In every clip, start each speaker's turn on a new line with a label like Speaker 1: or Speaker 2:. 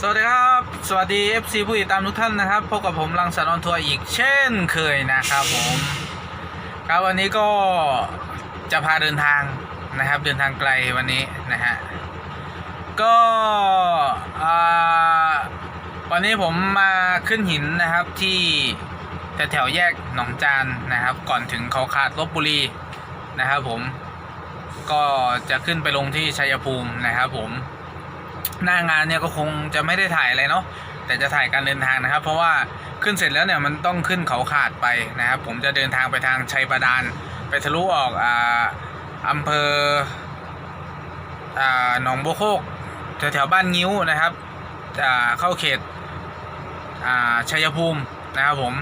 Speaker 1: สวัสดีครับ สวัสดี FC ผู้ติดตามทุกท่านนะครับ พบกับผมลังสารนทัวร์อีกเช่นเคยนะครับผม ครับวันนี้ก็จะพาเดินทางนะครับ เดินทางไกลวันนี้นะฮะ ก็อ่าวันนี้ผมมาขึ้นหินนะครับที่แถวแถวแยกหนองจานนะครับ ก่อนถึงเขาขาดลบบุรีนะครับผม ก็จะขึ้นไปลงที่ชัยภูมินะครับผม หน้างานเนี่ยก็คงจะไม่ได้ถ่ายอะไรเนาะแต่จะถ่ายการเดินทางนะครับ เพราะว่าขึ้นเสร็จแล้วเนี่ยมันต้องขึ้นเขาขาดไปนะครับ ผมจะเดินทางไปทางชัยบาดาลไปทะลุออกอ่าอำเภออ่าหนองบัวโคกแถวแถวๆบ้านงิ้วนะครับอ่าเข้าเขตอ่าชัยภูมินะครับผม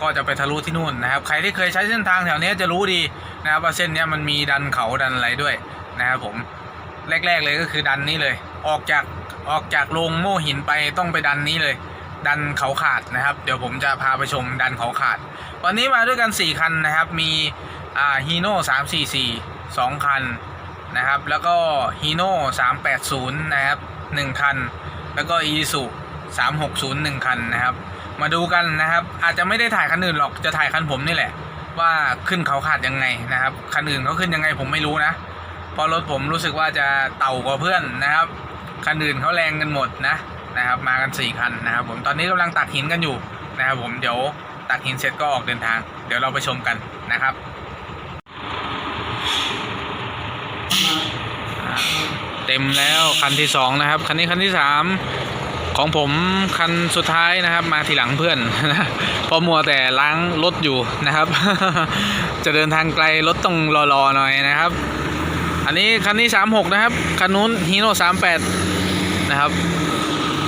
Speaker 1: ก็จะไปทะลุที่นู่นนะครับ ใครที่เคยใช้เส้นทางแถวเนี้ยจะรู้ดีนะครับว่าเส้นเนี้ยมันมีดันเขาดันอะไรด้วยนะครับผมแรก ๆเลยก็คือดันนี้เลย ออกจากออกจากโรงโม่หินไปต้องไปดันนี้เลย ดันเขาขาดนะครับ เดี๋ยวผมจะพาไปชมดันเขาขาด วันนี้มาด้วยกัน 4 คันนะครับ มีอ่าฮีโน่สามสี่สี่สองคันนะครับ แล้วก็ฮีโน่สามแปดศูนย์นะครับหนึ่งคัน แล้วก็อีสุสามหกศูนย์หนึ่งคันนะครับ มาดูกันนะครับ อาจจะไม่ได้ถ่ายคันอื่นหรอกจะถ่ายคันผมนี่แหละ ว่าขึ้นเขาขาดยังไงนะครับ คันอื่นเขาขึ้นยังไงผมไม่รู้นะเพราะรถผมรู้สึกว่าจะเต่ากว่าเพื่อนนะครับ คันอื่นเขาแรงกันหมดนะนะครับ มากัน 4 คันนะครับ ผมตอนนี้กำลังตักหินกันอยู่นะครับ ผมเดี๋ยวตักหินเสร็จก็ออกเดินทาง เดี๋ยวเราไปชมกันนะครับเต็มแล้วคันที่สองนะครับคันนี้คันที่สามของผมคันสุดท้ายนะครับ มาทีหลังเพื่อนนะพราะมัวแต่ล้างรถอยู่นะครับ จะเดินทางไกลรถต้องรอๆหน่อยนะครับ อันนี้คันนี้ 36 นะครับคันนู้นฮีโน่38 นะครับ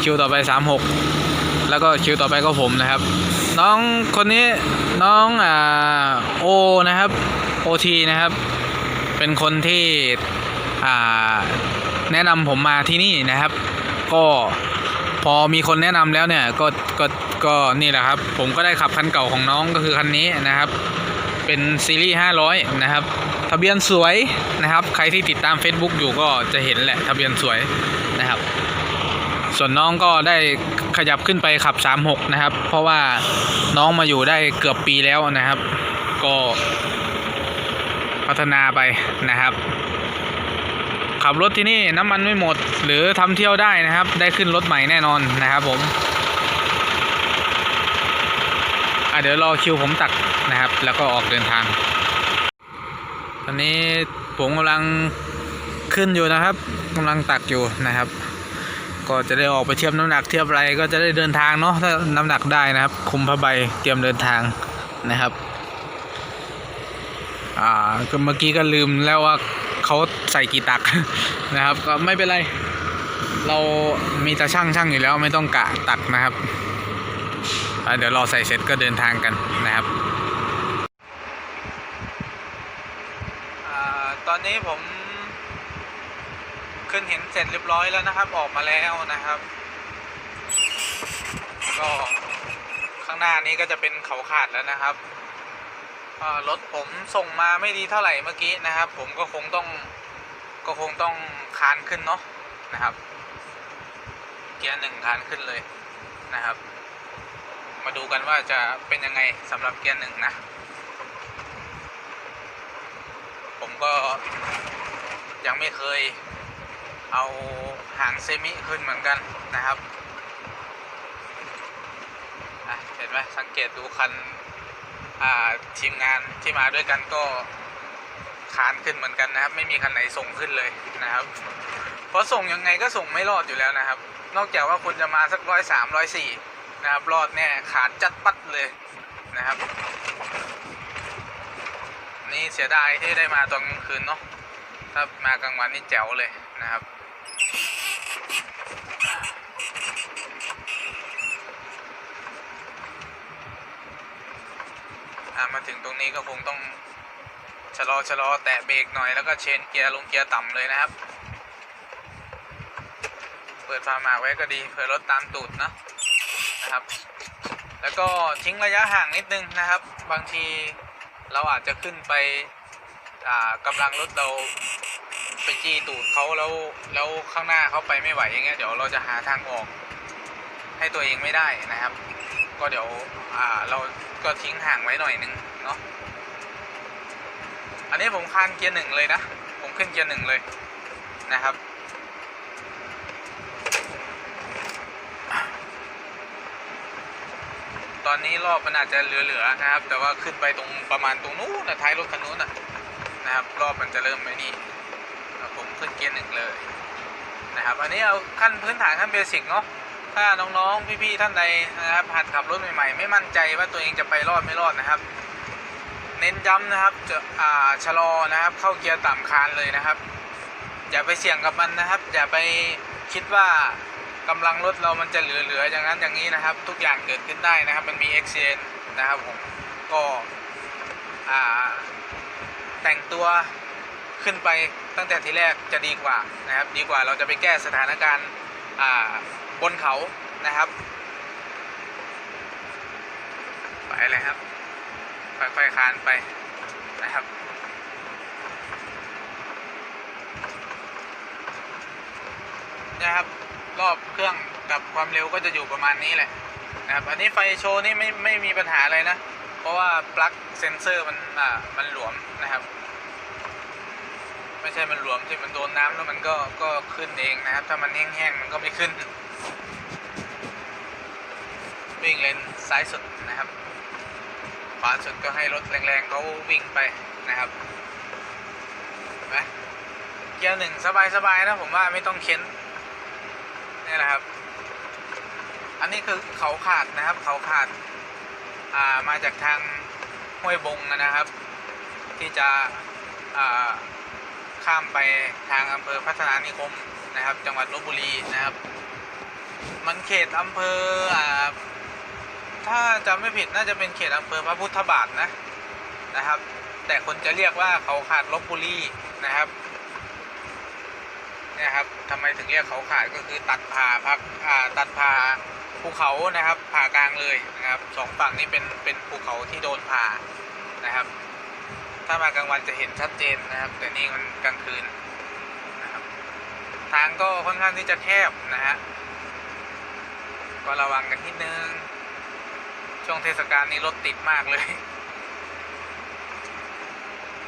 Speaker 1: คิวต่อไป36แล้วก็คิวต่อไปก็ผมนะครับ น้องคนนี้น้องอ่าโอนะครับโอทีนะครับ เป็นคนที่อ่าแนะนำผมมาที่นี่นะครับ ก็พอมีคนแนะนำแล้วเนี่ยก็ก็ก็นี่แหละครับ ผมก็ได้ขับคันเก่าของน้องก็คือคันนี้นะครับ เป็นซีรีส์500 นะครับ ทะเบียนสวยนะครับ ใครที่ติดตาม Facebook อยู่ก็จะเห็นแหละทะเบียนสวยนะครับ ส่วนน้องก็ได้ขยับขึ้นไปขับ 36 นะครับ เพราะว่าน้องมาอยู่ได้เกือบปีแล้วนะครับ ก็พัฒนาไปนะครับ ขับรถที่นี่น้ำมันไม่หมด หรือทำเที่ยวได้นะครับ ได้ขึ้นรถใหม่แน่นอนนะครับผมอะเดี๋ยวรอคิวผมตักนะครับ แล้วก็ออกเดินทาง ตอนนี้ผมกำลังขึ้นอยู่นะครับกำลังตักอยู่นะครับ ก็จะได้ออกไปเทียบน้ำหนักเทียบอะไรก็จะได้เดินทางเนาะถ้าน้ำหนักได้นะครับ คุมผ้าใบเตรียมเดินทางนะครับอ่าก็เมื่อกี้ก็ลืมแล้วว่าเขาใส่กี่ตักนะครับ ก็ไม่เป็นไร เรามีตาช่างช่างอยู่แล้วไม่ต้องกะตักนะครับเดี๋ยวรอใส่เสร็จก็เดินทางกันนะครับอา ตอนนี้ผมขึ้นหินเสร็จเรียบร้อยแล้วนะครับ ออกมาแล้วนะครับ ก็ข้างหน้านี้ก็จะเป็นเขาขาดแล้วนะครับรถผมส่งมาไม่ดีเท่าไหร่เมื่อกี้นะครับ ผมก็คงต้องก็คงต้องคานขึ้นเนาะนะครับ เกียร์หนึ่งคานขึ้นเลยนะครับ มาดูกันว่าจะเป็นยังไงสำหรับเกียร์หนึ่งนะ ผมก็ยังไม่เคยเอาหางเซมิขึ้นเหมือนกันนะครับเห็นไหมสังเกตดูคันทีมงานที่มาด้วยกันก็ขานขึ้นเหมือนกันนะครับ ไม่มีคันไหนส่งขึ้นเลยนะครับ เพราะส่งยังไงก็ส่งไม่รอดอยู่แล้วนะครับ นอกจากว่าคุณจะมาสักร้อยสามร้อยสี่นะครับ รอดแน่ขาดจัดปัดเลยนะครับ นี่เสียดายที่ได้มาตอนกลางคืนเนาะถ้ามากลางวันนี่แจ๋วเลยนะครับมาถึงตรงนี้ก็คงต้องชะลอชะลอแตะเบรกหน่อยแล้วก็เชนเกียร์ลงเกียร์ต่ำเลยนะครับ เปิดฝาหมากไว้ก็ดีเผื่อรถตามตูดเนะนะครับ แล้วก็ทิ้งระยะห่างนิดนึงนะครับ บางที เราอาจจะขึ้นไปอ่ากำลังรถเราไปจี้ตูดเขาแล้วแล้วข้างหน้าเขาไปไม่ไหวอย่างเงี้ยเดี๋ยวเราจะหาทางออกให้ตัวเองไม่ได้นะครับ ก็เดี๋ยวเราก็ทิ้งห่างไว้หน่อยนึงเนาะอันนี้ผมคานเกียร์หนึ่งเลยนะ ผมขึ้นเกียร์หนึ่งเลยนะครับ ตอนนี้รอบมันอาจจะเหลือๆนะครับ แต่ว่าขึ้นไปตรงประมาณตรงนู้นนะท้ายรถคันนู้นนะนะครับ รอบมันจะเริ่มไม่นี่ผมขึ้นเกียร์หนึ่งเลยนะครับ อันนี้เอาขั้นพื้นฐานขั้นเบสิกเนาะถ้าน้องๆพี่ๆท่านใดนะครับหัดขับรถใหม่ๆ ไม่มั่นใจว่าตัวเองจะไปรอดไม่รอดนะครับ เน้นย้ำนะครับจะอ่าชะลอนะครับ เข้าเกียร์ต่ำคานเลยนะครับ อย่าไปเสี่ยงกับมันนะครับ อย่าไปคิดว่า กำลังรถเรามันจะเหลือๆอย่างนั้นอย่างนี้นะครับ ทุกอย่างเกิดขึ้นได้นะครับ มันมีเอ็กซิเนนะครับผมก็อ่าแต่งตัวขึ้นไปตั้งแต่ทีแรกจะดีกว่านะครับ ดีกว่าเราจะไปแก้สถานการณ์อ่าบนเขานะครับ ไปเลยครับค่อยๆคานไปนะครับนะครับ รอบเครื่องกับความเร็วก็จะอยู่ประมาณนี้แหละนะครับอันนี้ไฟโชว์นี่ไม่ไม่มีปัญหาอะไรนะ เพราะว่าปลั๊กเซนเซอร์มันอ่ามันหลวมนะครับ ไม่ใช่มันหลวมที่มันโดนน้ำแล้วมันก็ก็ขึ้นเองนะครับ ถ้ามันแห้งๆมันก็ไม่ขึ้น วิ่งเลนซ้ายสุดนะครับขวาสุดก็ให้รถแรงๆเขาวิ่งไปนะครับเห็นไหมเกียร์หนึ่งสบายๆนะผมว่าไม่ต้องเค้น นี่แหละครับ อันนี้คือเขาขาดนะครับ เขาขาดอ่ามาจากทางห้วยบงนะครับ ที่จะอ่าข้ามไปทางอำเภอพัฒนานิคมนะครับ จังหวัดลบบุรีนะครับ มันเขตอำเภออ่าถ้าจำไม่ผิดน่าจะเป็นเขตอำเภอพระพุทธบาทนะนะครับ แต่คนจะเรียกว่าเขาขาดลบบุรีนะครับ นี่ยครับทำไมถึงเรียกเขาขาดก็คือตัดผ่าพักตัดผ่าภูเขานะครับ ผ่ากลางเลยนะครับสองฝั่งนี้เป็นเป็นภูเขาที่โดนผ่านะครับ ถ้ามากลางวันจะเห็นชัดเจนนะครับ แต่นี่มันกลางคืนนะครับทางก็ค่อนข้างที่จะแคบนะฮะก็ระวังกันนิดนึงช่วงเทศกาลนี้รถติดมากเลย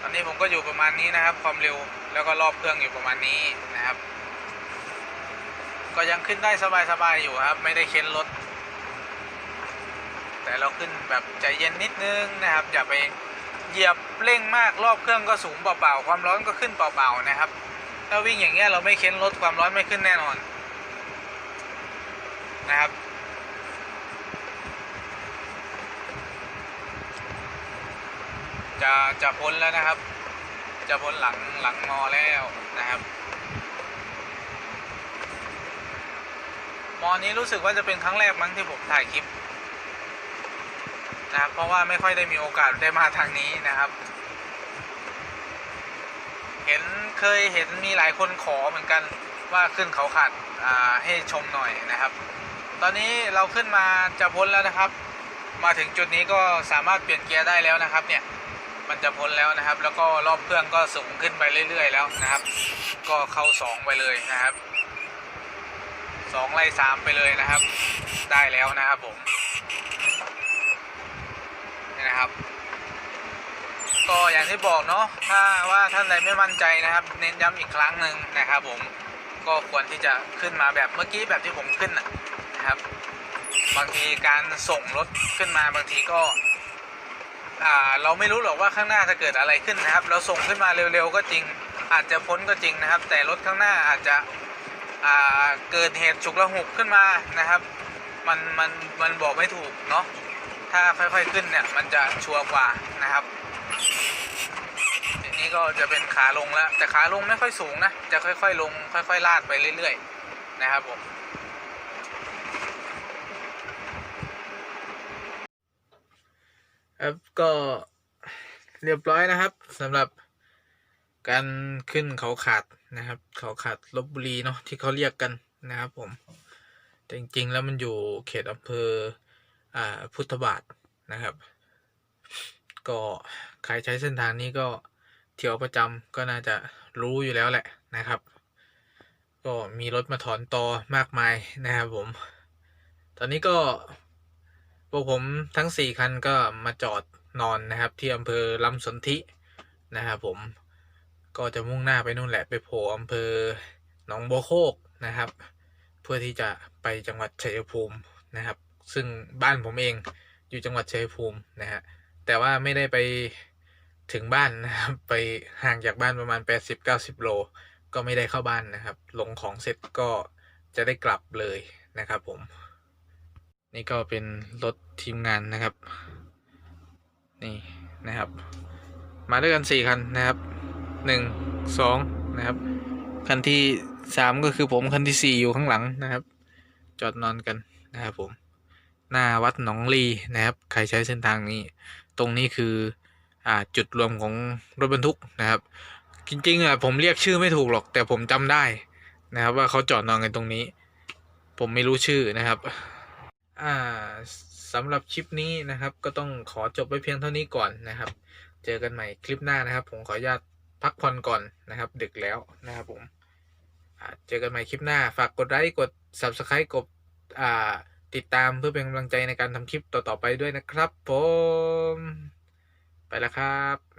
Speaker 1: อนนี้ผมก็อยู่ประมาณนี้นะครับ ความเร็วแล้วก็รอบเครื่องอยู่ประมาณนี้นะครับ ก็ยังขึ้นได้สบายๆอยู่ครับ ไม่ได้เค้นรถ แต่เราขึ้นแบบใจเย็นนิดนึงนะครับ อย่าไปเหยียบเร่งมากรอบเครื่องก็สูงเปล่าๆความร้อนก็ขึ้นเปล่าๆนะครับ ถ้าวิ่งอย่างเงี้ยเราไม่เค้นรถความร้อนไม่ขึ้นแน่นอนนะครับ จะจะพ้นแล้วนะครับ จะพ้นหลังหลังมอแล้วนะครับมอนี้รู้สึกว่าจะเป็นครั้งแรกมั้งที่ผมถ่ายคลิปนะครับเพราะว่าไม่ค่อยได้มีโอกาสได้มาทางนี้นะครับ เห็นเคยเห็นมีหลายคนขอเหมือนกันว่าขึ้นเขาขาดอ่าให้ชมหน่อยนะครับ ตอนนี้เราขึ้นมาจะพ้นแล้วนะครับ มาถึงจุดนี้ก็สามารถเปลี่ยนเกียร์ได้แล้วนะครับเนี่ย มันจะพ้นแล้วนะครับ แล้วก็รอบเครื่องก็สูงขึ้นไปเรื่อย ๆ แล้วนะครับ ก็เข้าสองไปเลยนะครับสองไล่สามไปเลยนะครับ ได้แล้วนะครับผมนี่นะครับ ก็อย่างที่บอกเนาะถ้าว่าท่านใดไม่มั่นใจนะครับ เน้นย้ำอีกครั้งหนึ่งนะครับ ผมก็ควรที่จะขึ้นมาแบบเมื่อกี้แบบที่ผมขึ้นนะครับ บางทีการส่งรถขึ้นมาบางทีก็ เราไม่รู้หรอกว่าข้างหน้าจะเกิดอะไรขึ้นนะครับ เราส่งขึ้นมาเร็วๆก็จริง อาจจะพ้นก็จริงนะครับ แต่รถข้างหน้าอาจจะอ่าเกิดเหตุฉุกละหุกขึ้นมานะครับ มันมันมันบอกไม่ถูกเนาะถ้าค่อยๆขึ้นเนี่ยมันจะชัวร์กว่านะครับทีนี้ก็จะเป็นขาลงแล้วแต่ขาลงไม่ค่อยสูงนะจะค่อยๆลง ค่อยๆลาดไปเรื่อยๆนะครับผม ครับก็เรียบร้อยนะครับสำหรับการขึ้นเขาขาดนะครับ เขาขาดลบบุรีเนาะที่เขาเรียกกันนะครับผมแต่จริงๆ แล้วมันอยู่เขตอำเภออ่าพุทธบาทนะครับ ก็ใครใช้เส้นทางนี้ก็เที่ยวประจำก็น่าจะรู้อยู่แล้วแหละนะครับ ก็มีรถมาถอนตอมากมายนะครับผม ตอนนี้ก็ วกผมทั้งสี่คันก็มาจอดนอนนะครับ ที่อำเภอลำสนธินะครับผมก็จะมุ่งหน้าไปนู่นแหละไปโผล่อำเภอหนองบัวโคกนะครับ เพื่อที่จะไปจังหวัดชัยภูมินะครับ ซึ่งบ้านผมเองอยู่จังหวัดชัยภูมินะฮะแต่ว่าไม่ได้ไปถึงบ้านนะครับ ไปห่างจากบ้านประมาณ 80-90 โล ก็ไม่ได้เข้าบ้านนะครับ ลงของเสร็จก็จะได้กลับเลยนะครับผม นี่ก็เป็นรถทีมงานนะครับ นี่นะครับ มาด้วยกันสี่คันนะครับหนึ่งสองนะครับ คันที่สามก็คือผมคันที่สี่อยู่ข้างหลังนะครับ จอดนอนกันนะครับผมหน้าวัดหนองลีนะครับ ใครใช้เส้นทางนี้ ตรงนี้คืออ่าจุดรวมของรถบรรทุกนะครับ จริงๆอะผมเรียกชื่อไม่ถูกหรอก แต่ผมจำได้นะครับ ว่าเขาจอดนอนกันตรงนี้ ผมไม่รู้ชื่อนะครับ อ่าสำหรับคลิปนี้นะครับ ก็ต้องขอจบไว้เพียงเท่านี้ก่อนนะครับ เจอกันใหม่คลิปหน้านะครับ ผมขออนุญาตพักผ่อนก่อนนะครับ ดึกแล้วนะครับผมเจอกันใหม่คลิปหน้า ฝากกดไลค์กด subscribe กดอ่าติดตามเพื่อเป็นกำลังใจในการทำคลิปต่อๆไปด้วยนะครับ ผม ไปแล้วครับ